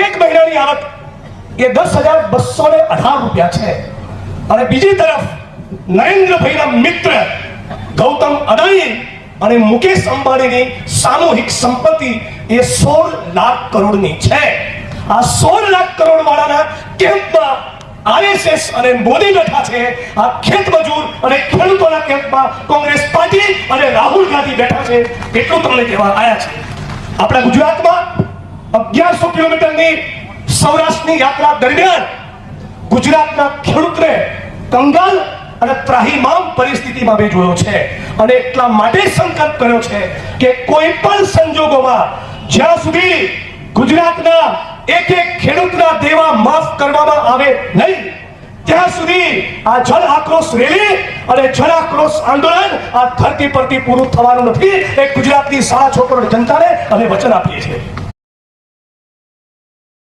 એક મહિનાની આવક એ દસ હજાર બસો ને અઢાર રૂપિયા છે. અને બીજી તરફ નરેન્દ્રભાઈના મિત્ર ગૌતમ અદાણી અને મુકેશ અંબાણીની સામૂહિક સંપત્તિ એ સોળ લાખ કરોડની છે. આ સોળ લાખ કરોડ વાળાના કેમ્પમાં આરએસએસ અને મોદી બેઠા છે. આ ખેત મજૂર અને ખેડૂતોના કેમ્પમાં કોંગ્રેસ પાર્ટી અને રાહુલ ગાંધી બેઠા છે. એટલું તમને કહેવા આવ્યા છે. આપણા ગુજરાતમાં અગિયારસો કિલોમીટરની સૌરાષ્ટ્રની યાત્રા દરમિયાન ગુજરાતના ખેડૂતને કંગાલ અને ત્રાહીમામ પરિસ્થિતિમાં મેં જોયો છે. અને એટલા માટે સંકલ્પ કર્યો છે કે કોઈ પણ સંજોગોમાં જ્યાં સુધી ગુજરાતના એક એક ખેડૂતના દેવા માફ કરવામાં આવે નહીં, ત્યાં સુધી આ જળ આક્રોશ રેલી અને જળ આક્રોશ આંદોલન આ ધરતી પરથી પૂરું થવાનું નથી. એ ગુજરાતની શાળા છોકરો જનતાને અમે વચન આપીએ છીએ.